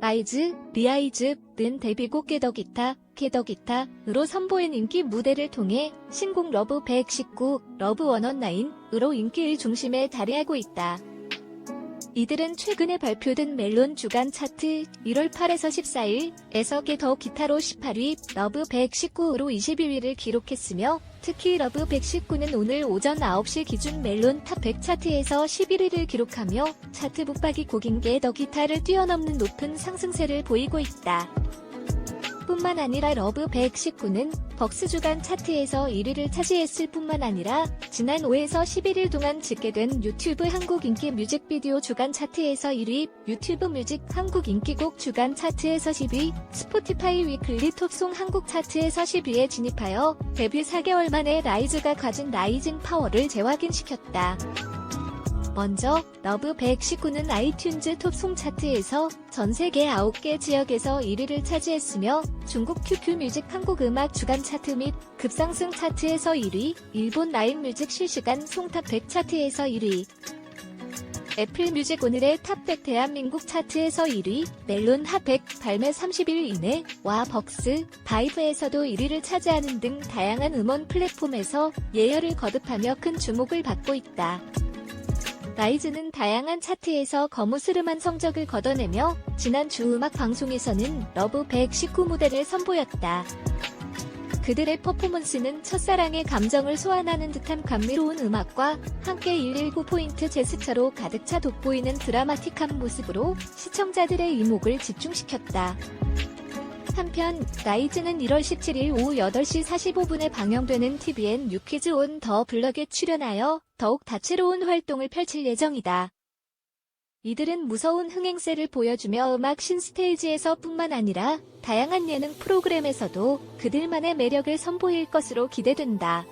라이즈, 리아이즈 는 데뷔곡 깨더기타, 깨더기타으로 선보인 인기 무대를 통해 신곡 러브 119, 러브 119으로 인기를 중심에 자리하고 있다. 이들은 최근에 발표된 멜론 주간 차트 1월 8에서 14일에서 깨더 기타로 18위, 러브 119으로 21위를 기록했으며 특히 러브 119는 오늘 오전 9시 기준 멜론 탑 100 차트에서 11위를 기록하며 차트 붙박이 곡인 게더 기타를 뛰어넘는 높은 상승세를 보이고 있다. 뿐만 아니라 러브 119는 벅스 주간 차트에서 1위를 차지했을 뿐만 아니라 지난 5에서 11일 동안 집계된 유튜브 한국 인기 뮤직비디오 주간 차트에서 1위, 유튜브 뮤직 한국 인기곡 주간 차트에서 10위, 스포티파이 위클리 톱송 한국 차트에서 10위에 진입하여 데뷔 4개월 만에 라이즈가 가진 라이징 파워를 재확인시켰다. 먼저 러브 119는 아이튠즈 톱송 차트에서 전 세계 9개 지역에서 1위를 차지했으며 중국 QQ 뮤직 한국 음악 주간 차트 및 급상승 차트에서 1위, 일본 라인 뮤직 실시간 송탑 100 차트에서 1위, 애플 뮤직 오늘의 탑100 대한민국 차트에서 1위, 멜론 핫100 발매 30일 이내, 와 벅스, 바이브에서도 1위를 차지하는 등 다양한 음원 플랫폼에서 예열을 거듭하며 큰 주목을 받고 있다. 라이즈는 다양한 차트에서 거무스름한 성적을 거둬내며 지난 주 음악 방송에서는 러브 119 무대를 선보였다. 그들의 퍼포먼스는 첫사랑의 감정을 소환하는 듯한 감미로운 음악과 함께 119 포인트 제스처로 가득 차 돋보이는 드라마틱한 모습으로 시청자들의 이목을 집중시켰다. 한편 라이즈는 1월 17일 오후 8시 45분에 방영되는 TVN 뉴키즈 온 더 블럭에 출연하여 더욱 다채로운 활동을 펼칠 예정이다. 이들은 무서운 흥행세를 보여주며 음악 신스테이지에서 뿐만 아니라 다양한 예능 프로그램에서도 그들만의 매력을 선보일 것으로 기대된다.